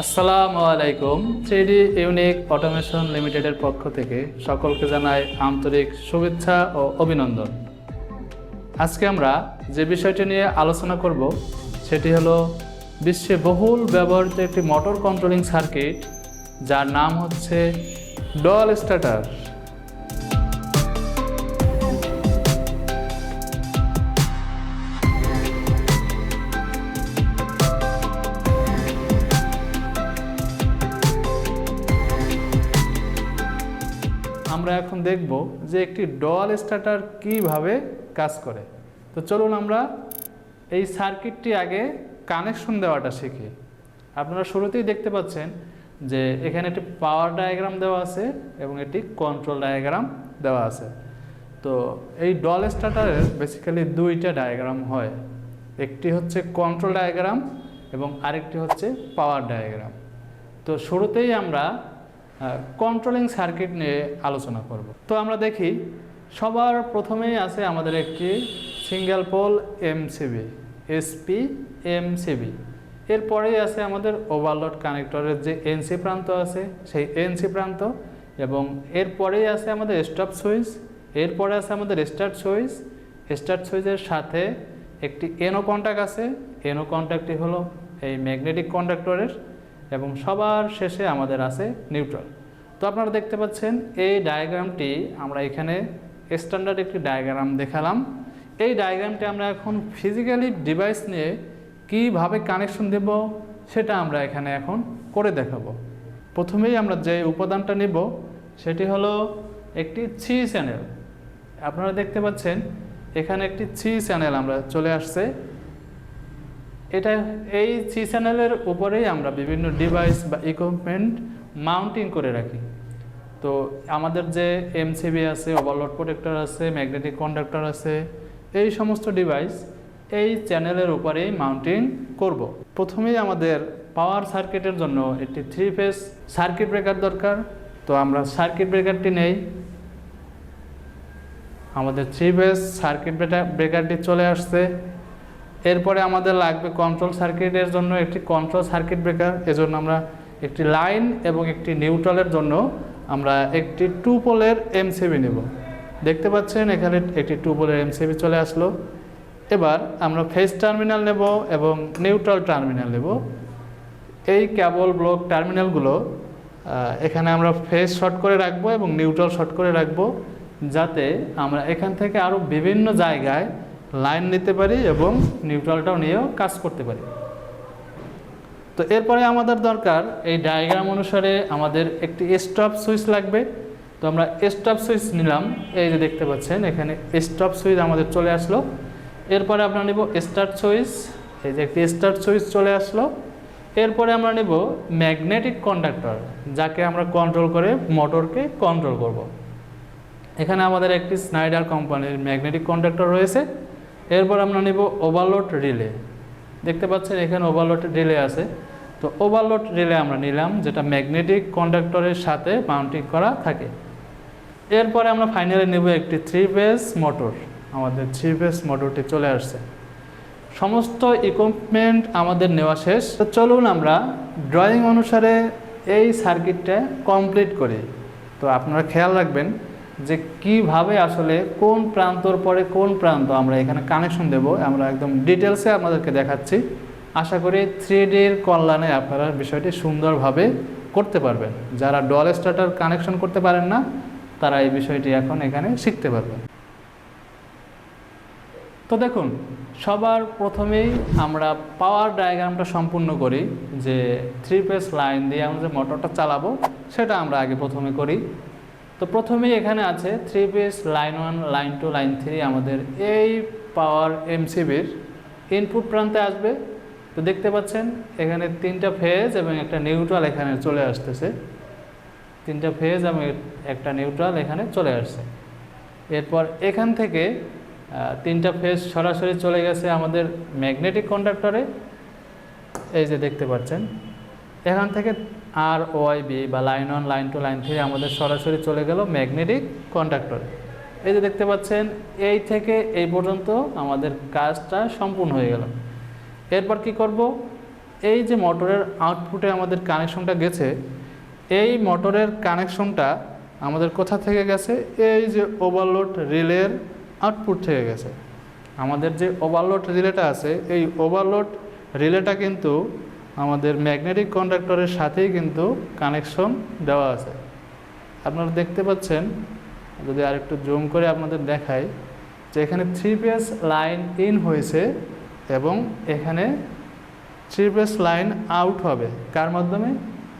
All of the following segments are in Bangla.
আসসালামু আলাইকুম। থ্রিডি ইউনিক অটোমেশন লিমিটেডের পক্ষ থেকে সকলকে জানাই আন্তরিক শুভেচ্ছা ও অভিনন্দন। আজকে আমরা যে বিষয়টি নিয়ে আলোচনা করব, সেটি হলো বিশ্বে বহুল ব্যবহৃত একটি মোটর কন্ট্রোলিং সার্কিট, যার নাম হচ্ছে ডল স্টার্টার। আমরা এখন দেখব যে একটি ডল স্টার্টার কীভাবে কাজ করে। তো চলুন আমরা এই সার্কিটটি আগে কানেকশন দেওয়াটা শিখি। আপনারা শুরুতেই দেখতে পাচ্ছেন যে এখানে একটি পাওয়ার ডায়াগ্রাম দেওয়া আছে এবং একটি কন্ট্রোল ডায়াগ্রাম দেওয়া আছে। তো এই ডল স্টার্টারের বেসিক্যালি দুইটা ডায়াগ্রাম হয়। একটি হচ্ছে কন্ট্রোল ডায়াগ্রাম এবং আরেকটি হচ্ছে পাওয়ার ডায়াগ্রাম। তো শুরুতেই আমরা কন্ট্রোলিং সার্কিট নিয়ে আলোচনা করব। তো আমরা দেখি, সবার প্রথমেই আছে আমাদের একটি single pole MCB SP MCB এরপরেই আছে আমাদের ওভারলোড কানেক্টরের যে এনসি প্রান্ত আছে, সেই এনসি প্রান্ত, এবং এরপরেই আছে আমাদের স্টপ সুইচ এরপরে আছে আমাদের স্টার্ট সুইচ স্টার্ট সুইচের সাথে একটি এনো কন্ট্যাক্ট আছে। এনো কন্ট্যাক্টটি হলো এই ম্যাগনেটিক কন্ডাক্টরের এবং সবার শেষে আমাদের আছে নিউট্রাল। তো আপনারা দেখতে পাচ্ছেন, এই ডায়াগ্রামটি আমরা এখানে স্ট্যান্ডার্ড একটি ডায়াগ্রাম দেখালাম। এই ডায়াগ্রামটি আমরা এখন ফিজিক্যালি ডিভাইস নিয়ে কীভাবে কানেকশন দেব সেটা আমরা এখানে এখন করে দেখাবো। প্রথমেই আমরা যে উপাদানটা নেব, সেটি হলো একটি ছি চ্যানেল আপনারা দেখতে পাচ্ছেন, এখানে একটি ছি চ্যানেল আমরা চলে আসছে। এটা এই সি চ্যানেলের উপরেই আমরা বিভিন্ন ডিভাইস বা ইকুইপমেন্ট মাউন্টিং করে রাখি। তো আমাদের যে এমসিবি আছে ওভারলোড প্রোটেক্টর আছে ম্যাগনেটিক কন্ডাক্টর আছে, এই সমস্ত ডিভাইস এই চ্যানেলের উপরেই মাউন্টিং করব। প্রথমেই আমাদের পাওয়ার সার্কিটের জন্য একটি থ্রি ফেজ সার্কিট ব্রেকার দরকার। তো আমরা সার্কিট ব্রেকারটি নেই। আমাদের থ্রি ফেজ সার্কিট ব্রেকারটি চলে আসছে। এরপরে আমাদের লাগবে কন্ট্রোল সার্কিটের জন্য একটি কন্ট্রোল সার্কিট ব্রেকার এজন্য আমরা একটি লাইন এবং একটি নিউট্রালের জন্য আমরা একটি টু পোলের এমসিবি নেব। দেখতে পাচ্ছেন, এখানে একটি টু পোলের এমসিবি চলে আসলো। এবার আমরা ফেস টার্মিনাল নেব এবং নিউট্রাল টার্মিনাল নেব। এই ক্যাবল ব্লক টার্মিনালগুলো এখানে আমরা ফেস শর্ট করে রাখব এবং নিউট্রাল শর্ট করে রাখব, যাতে আমরা এখান থেকে আরও বিভিন্ন জায়গায় লাইন নিতে পারি এবং নিউট্রালটাও নিয়েও কাজ করতে পারি। তো এরপরে আমাদের দরকার, এই ডায়াগ্রাম অনুসারে আমাদের একটি স্টপ সুইচ লাগবে। তো আমরা স্টপ সুইচ নিলাম, এই যে দেখতে পাচ্ছেন, এখানে স্টপ সুইচ আমাদের চলে আসলো। এরপরে আমরা নেব স্টার্ট সুইচ এই যে একটি স্টার্ট সুইচ চলে আসলো। এরপরে আমরা নেব ম্যাগনেটিক কন্ডাক্টর যাকে আমরা কন্ট্রোল করে মোটরকে কন্ট্রোল করব। এখানে আমাদের একটি স্নাইডার কোম্পানির ম্যাগনেটিক কন্ডাক্টর রয়েছে। এরপর আমরা নেব ওভারলোড রিলে দেখতে পাচ্ছেন এখানে ওভারলোড রিলে আছে। তো ওভারলোড রিলে আমরা নিলাম, যেটা ম্যাগনেটিক কন্ডাক্টরের সাথে মাউন্টিং করা থাকে। এরপরে আমরা ফাইনালি নেব একটি থ্রি ফেজ মোটর আমাদের থ্রি ফেজ মোটরটি চলে আসছে। সমস্ত ইকুইপমেন্ট আমাদের নেওয়া শেষ। তো চলুন আমরা ড্রয়িং অনুসারে এই সার্কিটটা কমপ্লিট করি। তো আপনারা খেয়াল রাখবেন যে কীভাবে আসলে কোন প্রান্তর পরে কোন প্রান্ত আমরা এখানে কানেকশন দেব, আমরা একদম ডিটেলসে আপনাদেরকে দেখাচ্ছি। আশা করি থ্রি ডির কল্যাণে আপনারা বিষয়টি সুন্দরভাবে করতে পারবেন। যারা ডল স্টার্টার কানেকশন করতে পারেন না, তারা এই বিষয়টি এখন এখানে শিখতে পারবেন। তো দেখুন, সবার প্রথমেই আমরা পাওয়ার ডায়াগ্রামটা সম্পূর্ণ করি, যে থ্রি পেস লাইন দিয়ে আমরা যে মোটরটা চালাবো, সেটা আমরা আগে প্রথমে করি। তো প্রথমেই এখানে আছে three piece line one line two line three আমাদের এই পাওয়ার এমসিবির ইনপুট প্রান্তে আসবে। তো দেখতে পাচ্ছেন এখানে তিনটা ফেজ এবং একটা নিউট্রাল এখানে চলে আসতেছে। তিনটা ফেজ এবং একটা নিউট্রাল এখানে চলে আসছে। এরপর এখান থেকে তিনটা ফেজ সরাসরি চলে গেছে আমাদের ম্যাগনেটিক কন্ডাক্টরে এই যে দেখতে পাচ্ছেন। এখান থেকে আর ওআইবি বা line one line two line three আমাদের সরাসরি চলে গেল ম্যাগনেটিক কন্ডাক্টরে এই যে দেখতে পাচ্ছেন, এই থেকে এই পর্যন্ত আমাদের কাজটা সম্পূর্ণ হয়ে গেল। এরপর কি করব? এই যে মোটরের আউটপুটে আমাদের কানেকশনটা গেছে, এই মোটরের কানেকশনটা আমাদের কোথা থেকে গেছে? এই যে ওভারলোড রিলের আউটপুট থেকে গেছে। আমাদের যে ওভারলোড রিলেটা আছে, এই ওভারলোড রিলেটা কিন্তু আমাদের ম্যাগনেটিক কন্ডাক্টরের সাথেই কিন্তু কানেকশন দেওয়া আছে। আপনারা দেখতে পাচ্ছেন, যদি আরেকটু জুম করে আপনাদের দেখাই, যে এখানে থ্রি পেস লাইন ইন হয়েছে এবং এখানে থ্রি পেস লাইন আউট হবে। কার মাধ্যমে?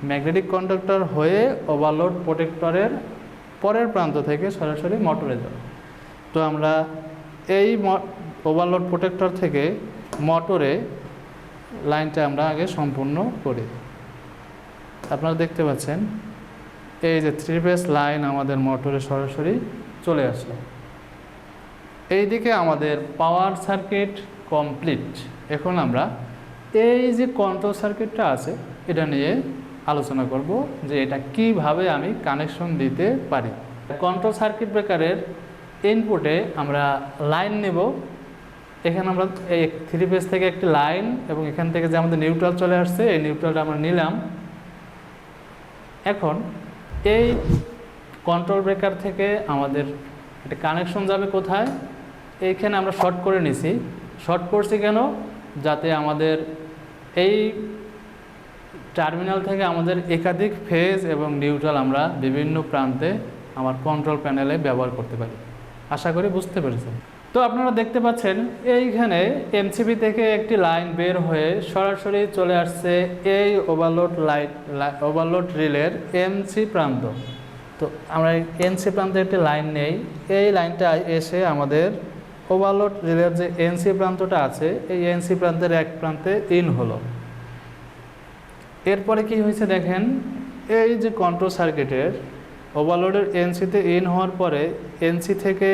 ম্যাগনেটিক কন্ডাক্টর হয়ে ওভারলোড প্রোটেক্টরের পরের প্রান্ত থেকে সরাসরি মোটরে যাবে। তো আমরা এই ওভারলোড প্রোটেক্টর থেকে মোটরে লাইনটা আমরা আগে সম্পূর্ণ করি। আপনারা দেখতে পাচ্ছেন, এই যে থ্রি ফেস লাইন আমাদের মোটরে সরাসরি চলে আসলো। এইদিকে আমাদের পাওয়ার সার্কিট কমপ্লিট এখন আমরা এই যে কন্ট্রোল সার্কিটটা আছে, এটা নিয়ে আলোচনা করব যে এটা কীভাবে আমি কানেকশন দিতে পারি। কন্ট্রোল সার্কিট ব্রেকারের ইনপুটে আমরা লাইন নেব। এখানে আমরা এই থ্রি পেজ থেকে একটি লাইন এবং এখান থেকে যে আমাদের নিউট্রাল চলে আসছে, এই নিউট্রালটা আমরা নিলাম। এখন এই কন্ট্রোল ব্রেকার থেকে আমাদের একটা কানেকশন যাবে কোথায়? এইখানে আমরা শর্ট করে নিছি। শর্ট করছি কেন? যাতে আমাদের এই টার্মিনাল থেকে আমাদের একাধিক ফেজ এবং নিউট্রাল আমরা বিভিন্ন প্রান্তে আমার কন্ট্রোল প্যানেলে ব্যবহার করতে পারি। আশা করি বুঝতে পেরেছেন। তো আপনারা দেখতে পাচ্ছেন, এইখানে এমসিবি থেকে একটি লাইন বের হয়ে সরাসরি চলে আসছে এই ওভারলোড লাইট ওভারলোড রিলের এমসি প্রান্ত। তো আমরা এনসি প্রান্তে একটি লাইন নেই, এই লাইনটা এসে আমাদের ওভারলোড রিলের যে এনসি প্রান্তটা আছে, এই এনসি প্রান্তের এক প্রান্তে ইন হলো। এরপরে কি হয়েছে দেখেন, এই যে কন্ট্রোল সার্কিটের ওভারলোডের এনসিতে ইন হওয়ার পরে এনসি থেকে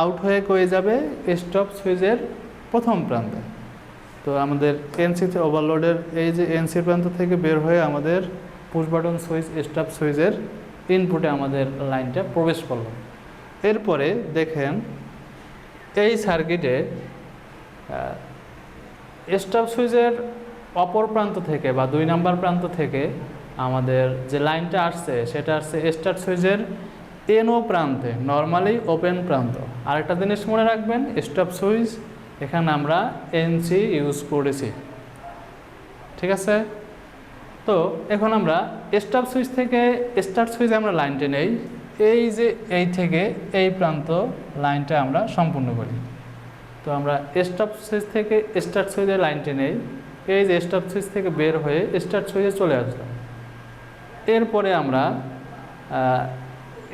আউট হয়ে কয়ে যাবে স্টপ সুইচের প্রথম প্রান্তে। তো আমাদের এনসিতে ওভারলোডের এই যে এনসি প্রান্ত থেকে বের হয়ে আমাদের পুশ বাটন সুইচ স্টপ সুইচের ইনপুটে আমাদের লাইনটা প্রবেশ করল। এরপরে দেখেন, এই সার্কিটে স্টপ সুইচের অপর প্রান্ত থেকে বা দুই নাম্বার প্রান্ত থেকে আমাদের যে লাইনটা আসছে, সেটা আসছে স্টার্ট সুইচের এনও প্রান্তে নর্মালি ওপেন প্রান্ত। আরেকটা জিনিস মনে রাখবেন স্টপ সুইচ এখানে আমরা এনসি ইউজ করেছি। ঠিক আছে? তো এখন আমরা স্টপ সুইচ থেকে স্টার্ট সুইচে আমরা লাইনটা নেই। এই যে এই থেকে এই প্রান্ত লাইনটা আমরা সম্পূর্ণ করি। তো আমরা স্টপ সুইচ থেকে স্টার্ট সুইচের লাইনটি নেই। এই যে স্টপ সুইচ থেকে বের হয়ে স্টার্ট সুইচে চলে আসলাম। এরপরে আমরা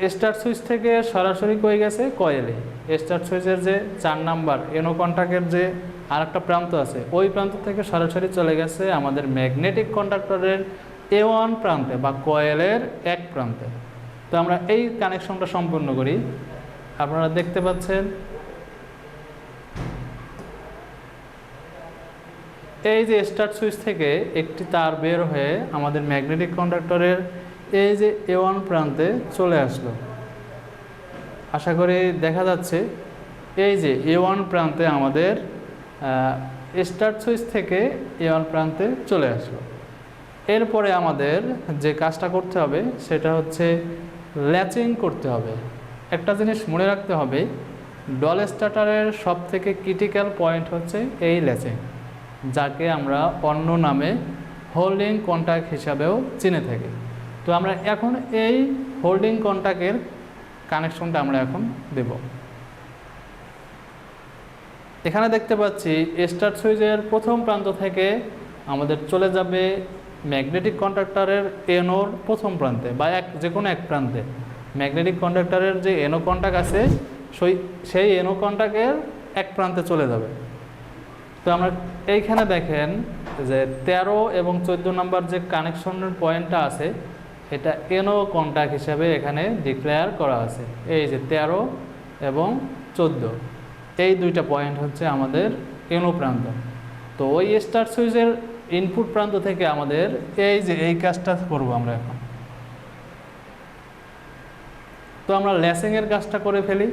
স্টার্ট সুইচ থেকে সরাসরি কয়ে গেছে? কয়েলে। স্টার্ট সুইচের যে চার নাম্বার এনো কন্ট্যাক্টের যে আর একটা প্রান্ত আছে, ওই প্রান্ত থেকে সরাসরি চলে গেছে আমাদের ম্যাগনেটিক কন্ডাক্টরের এ ওয়ান প্রান্তে বা কয়েলের এক প্রান্তে। তো আমরা এই কানেকশনটা সম্পূর্ণ করি। আপনারা দেখতে পাচ্ছেন। এই যে স্টার্ট সুইচ থেকে একটি তার বের হয়ে আমাদের ম্যাগনেটিক কন্ডাক্টরের এই যে এ ওয়ান প্রান্তে চলে আসলো, আশা করি দেখা যাচ্ছে, এই যে এ ওয়ান প্রান্তে আমাদের স্টার্ট সুইচ থেকে এ ওয়ান প্রান্তে চলে আসলো। এরপরে আমাদের যে কাজটা করতে হবে, সেটা হচ্ছে ল্যাচিং করতে হবে। একটা জিনিস মনে রাখতে হবে, ডল স্টার্টারের সব থেকে ক্রিটিক্যাল পয়েন্ট হচ্ছে এই ল্যাচিং, যাকে আমরা অন্য নামে হোল্ডিং কন্ট্যাক্ট হিসাবেও চিনে থাকি। তো আমরা এখন এই হোল্ডিং কন্ট্যাক্টের কানেকশনটা আমরা এখন দেব। এখানে দেখতে পাচ্ছি স্টার্ট সুইচের প্রথম প্রান্ত থেকে আমাদের চলে যাবে ম্যাগনেটিক কন্ডাক্টরের এনোর প্রথম প্রান্তে বা এক যে কোনো এক প্রান্তে। ম্যাগনেটিক কন্ডাক্টরের যে এনো কন্ট্যাক্ট আছে, সেই সেই এনো কন্ট্যাক্টের এক প্রান্তে চলে যাবে। তো আমরা এইখানে দেখেন যে ১৩ এবং চোদ্দ নম্বর যে কানেকশনের পয়েন্টটা আছে এটা এনো কন্ট্যাক্ট হিসাবে এখানে ডিক্লেয়ার করা আছে? এই যে ১৩ এবং চোদ্দ। এই দুইটা পয়েন্ট হচ্ছে আমাদের এনো প্রান্ত? তো ওই স্টার সুইচের ইনপুট প্রান্ত থেকে আমাদের এই যে এই কাজটা করব আমরা এখন। তো আমরা ল্যাসিংয়ের কাজটা করে ফেলি।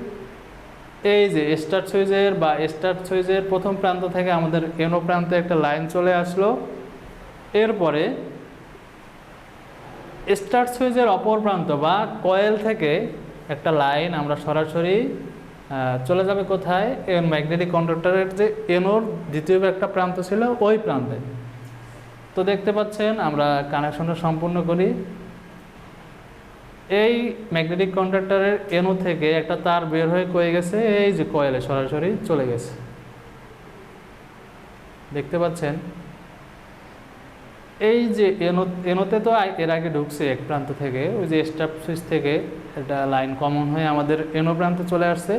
এই যে স্টার সুইচের বা স্টার্ট সুইচের প্রথম প্রান্ত থেকে আমাদের এনো প্রান্তে একটা লাইন চলে আসলো। এরপরে স্টার্ট সুইচের অপর প্রান্ত বা কয়েল থেকে একটা লাইন আমরা সরাসরি চলে যাবে কোথায়? ম্যাগনেটিক কন্ডাক্টরের যে এনোর দ্বিতীয় একটা প্রান্ত ছিল ওই প্রান্তে। তো দেখতে পাচ্ছেন, আমরা কানেকশনটা সম্পূর্ণ করি। এই ম্যাগনেটিক কন্ডাক্টরের এনো থেকে একটা তার বের হয়ে কয়ে গেছে, এই যে কয়েলে সরাসরি চলে গেছে। দেখতে পাচ্ছেন এই যে এনো এনোতে তো এর আগে ঢুকছে এক প্রান্ত থেকে, ওই যে স্টাফ সুইচ থেকে একটা লাইন কমন হয়ে আমাদের এনো প্রান্তে চলে আসছে।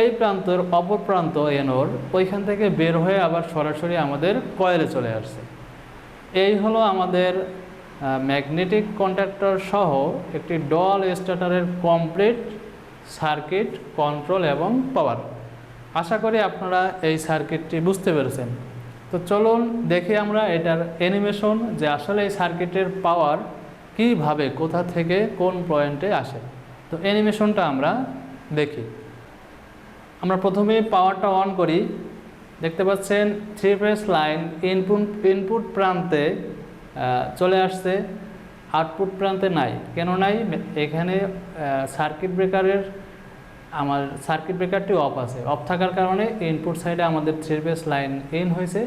এই প্রান্তর অপর প্রান্ত এনোর, ওইখান থেকে বের হয়ে আবার সরাসরি আমাদের কয়েলে চলে আসছে। এই হলো আমাদের ম্যাগনেটিক কন্ট্রাক্টর সহ একটি ডল স্টার্টারের কমপ্লিট সার্কিট, কন্ট্রোল এবং পাওয়ার। আশা করি আপনারা এই সার্কিটটি বুঝতে পেরেছেন। তো চলুন দেখি আমরা এটার অ্যানিমেশন যে আসলে এই সার্কিটের পাওয়ার কীভাবে, কোথা থেকে, কোন পয়েন্টে আসে। তো অ্যানিমেশনটা আমরা দেখি। আমরা প্রথমে পাওয়ারটা অন করি। দেখতে পাচ্ছেন three phase line input input প্রান্তে চলে আসছে। আউটপুট প্রান্তে নাই। কেন নাই? এখানে সার্কিট ব্রেকারের আমার সার্কিট ব্রেকারটি অফ আছে। অফ থাকার কারণে ইনপুট সাইডে আমাদের থ্রি ফেস লাইন ইন হয়েছে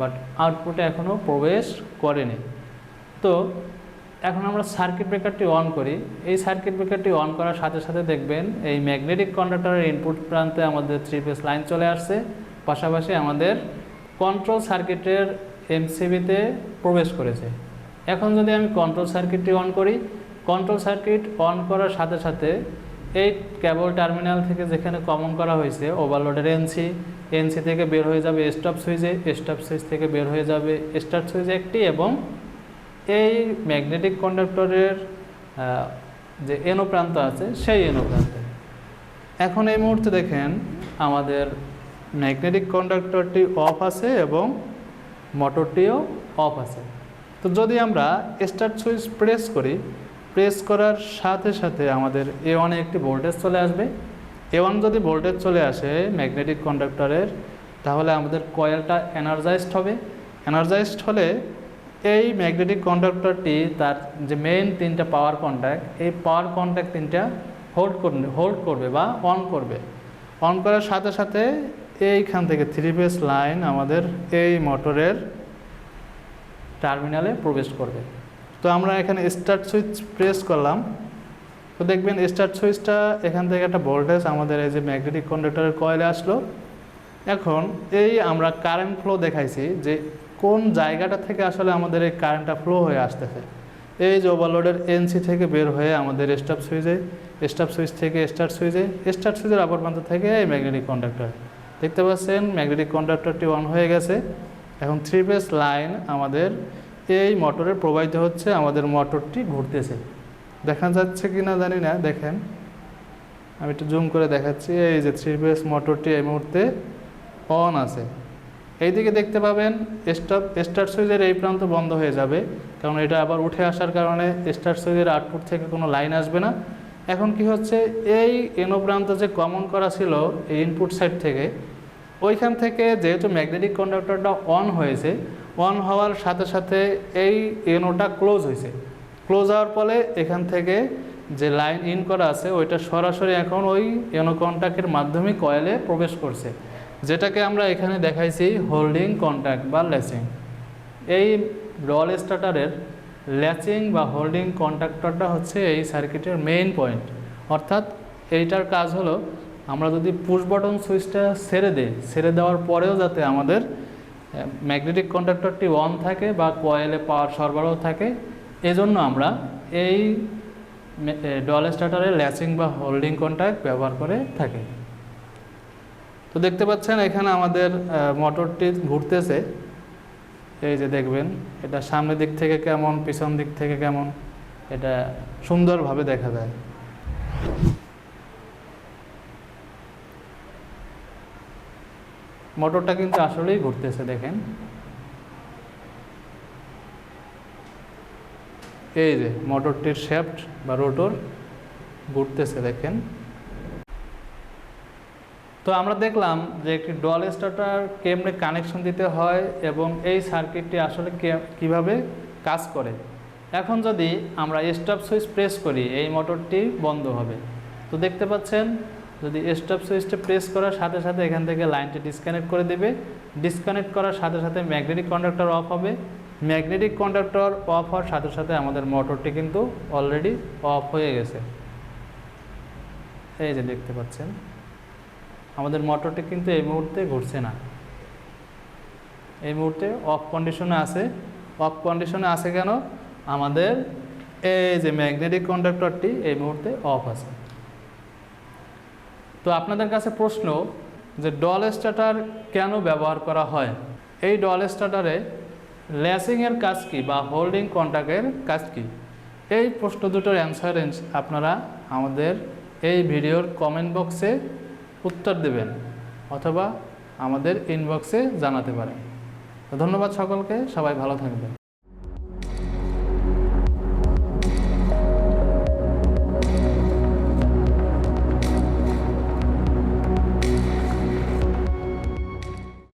বাট আউটপুটে এখনও প্রবেশ করেনি। তো এখন আমরা সার্কিট ব্রেকারটি অন করি। এই সার্কিট ব্রেকারটি অন করার সাথে সাথে দেখবেন এই ম্যাগনেটিক কন্ডাক্টরের ইনপুট প্রান্তে আমাদের থ্রি ফেস লাইন চলে আসছে। পাশাপাশি আমাদের কন্ট্রোল সার্কিটের এমসিবিতে প্রবেশ করেছে। এখন যদি আমি কন্ট্রোল সার্কিটটি অন করি কন্ট্রোল সার্কিট অন করার সাথে সাথে এই কেবল টার্মিনাল থেকে যেখানে কমন করা হয়েছে ওভারলোডের এনসি এনসি থেকে বের হয়ে যাবে স্টপ সুইচে স্টপ সুইচ থেকে বের হয়ে যাবে স্টার্ট সুইচ একটি এবং এই ম্যাগনেটিক কন্ডাক্টরের যে এনো প্রান্ত আছে, সেই এনো প্রান্তে। এখন এই মুহূর্তে দেখেন আমাদের ম্যাগনেটিক কন্ডাক্টরটি অফ আছে এবং মোটরটিও অফ আছে। তো যদি আমরা স্টার্ট সুইচ প্রেস করি প্রেস করার সাথে সাথে আমাদের এ ওয়ানে একটি ভোল্টেজ চলে আসবে। এ ওয়ান যদি ভোল্টেজ চলে আসে ম্যাগনেটিক কন্ডাক্টরের তাহলে আমাদের কয়েলটা এনার্জাইজড হবে। এনার্জাইজড হলে এই ম্যাগনেটিক কন্ডাক্টরটি তার যে মেইন তিনটা পাওয়ার কন্ট্যাক্ট এই পাওয়ার কন্ট্যাক্ট তিনটা হোল্ড করবে হোল্ড করবে বা অন করবে। অন করার সাথে সাথে এইখান থেকে থ্রি ফেস লাইন আমাদের এই মোটরের টার্মিনালে প্রবেশ করবে। তো আমরা এখানে স্টার্ট সুইচ প্রেস করলাম। তো দেখবেন স্টার্ট সুইচটা এখান থেকে একটা ভোল্টেজ আমাদের এই যে ম্যাগনেটিক কন্ডাক্টরের কয়েলে আসলো। এখন এই আমরা কারেন্ট ফ্লো দেখাইছি যে কোন জায়গাটা থেকে আসলে আমাদের এই কারেন্টটা ফ্লো হয়ে আসতেছে। এই যে ওভারলোডের এনসি থেকে বের হয়ে আমাদের স্টাপ সুইচে স্টাপ সুইচ থেকে স্টার্ট সুইচে স্টার্ট সুইচের অপর প্রান্ত থেকে এই ম্যাগনেটিক কন্ডাক্টর দেখতে পাচ্ছেন ম্যাগনেটিক কন্ডাক্টরটি অন হয়ে গেছে। এখন থ্রি ফেস লাইন আমাদের এই মোটরে প্রবাহিত হচ্ছে, আমাদের মোটরটি ঘুরতেছে। দেখা যাচ্ছে কি না জানি না, দেখেন। আমি একটু জুম করে দেখাচ্ছি, এই যে থ্রি ফেস মোটরটি এই মুহূর্তে অন আছে। এইদিকে দেখতে পাবেন স্টপ স্টার সুইচের এই প্রান্ত বন্ধ হয়ে যাবে, কারণ এটা আবার উঠে আসার কারণে স্টার সুইচের আউটপুট থেকে কোনো লাইন আসবে না। এখন কি হচ্ছে, এই এনো প্রান্ত যে কমন করা ছিল, এই ইনপুট সাইড থেকে, ওইখান থেকে যেহেতু ম্যাগনেটিক কন্ডাক্টরটা অন হয়েছে অন হওয়ার সাথে সাথে এই এনোটা ক্লোজ হয়েছে। ক্লোজ হওয়ার ফলে এখান থেকে যে লাইন ইন করা আছে, ওইটা সরাসরি এখন ওই এনো কন্ট্যাক্টের মাধ্যমে কয়েলে প্রবেশ করছে। যেটাকে আমরা এখানে দেখাইছি হোল্ডিং কন্ট্যাক্ট বা ল্যাচিং। এই রল স্টার্টারের ল্যাচিং বা হোল্ডিং কন্ট্যাক্টরটা হচ্ছে এই সার্কিটের মেইন পয়েন্ট। অর্থাৎ এইটার কাজ হলো, আমরা যদি পুশ বটন সুইচটা ছেড়ে দিই, ছেড়ে দেওয়ার পরেও যাতে আমাদের ম্যাগনেটিক কন্ডাক্টরটি অন থাকে বা কয়েলে পাওয়ার সরবরাহ থাকে। এজন্য আমরা এই ডল স্টার্টারের ল্যাচিং বা হোল্ডিং কন্ট্যাক্ট ব্যবহার করে থাকি। তো দেখতে পাচ্ছেন এখানে আমাদের মোটরটি ঘুরতেছে। এই যে দেখবেন, এটা সামনের দিক থেকে কেমন, পিছন দিক থেকে কেমন, এটা সুন্দরভাবে দেখা যায়। মোটরটা কিন্তু আসলেই ঘুরতেছে, দেখেন। এই যে মোটরটির শ্যাফট বা রোটর ঘুরতেছে, দেখেন। তো আমরা দেখলাম যে একটি ডল স্টার্টার কেমনে কানেকশন দিতে হয় এবং এই সার্কিটটি আসলে কীভাবে কাজ করে। এখন যদি আমরা স্টপ সুইচ প্রেস করি, এই মোটরটি বন্ধ হবে। তো দেখতে পাচ্ছেন যদি স্টপ সুইচটা প্রেস করার সাথে সাথে এখান থেকে লাইনটি ডিসকানেক্ট করে দেবে। ডিসকানেক্ট করার সাথে সাথে ম্যাগনেটিক কন্ডাক্টর অফ হবে। ম্যাগনেটিক কন্ডাক্টর অফ হওয়ার সাথে সাথে আমাদের মোটরটি কিন্তু অলরেডি অফ হয়ে গেছে। এই যে দেখতে পাচ্ছেন, আমাদের মোটরটি কিন্তু এই মুহূর্তে ঘুরছে না। এই মুহূর্তে অফ কন্ডিশনে আছে। অফ কন্ডিশনে আছে কেন? আমাদের এই যে ম্যাগনেটিক কন্ডাক্টরটি এই মুহূর্তে অফ আছে। তো আপনাদের কাছে প্রশ্ন যে ডল স্টার্টার কেন ব্যবহার করা হয়? এই ডল স্টার্টারে ল্যাসিংয়ের কাজ কি বা হোল্ডিং কন্ট্যাক্টের কাজ কি? এই প্রশ্ন দুটোর অ্যান্সার আপনারা আমাদের এই ভিডিওর কমেন্ট বক্সে উত্তর দেবেন অথবা আমাদের ইনবক্সে জানাতে পারেন। ধন্যবাদ সকলকে, সবাই ভালো থাকবেন।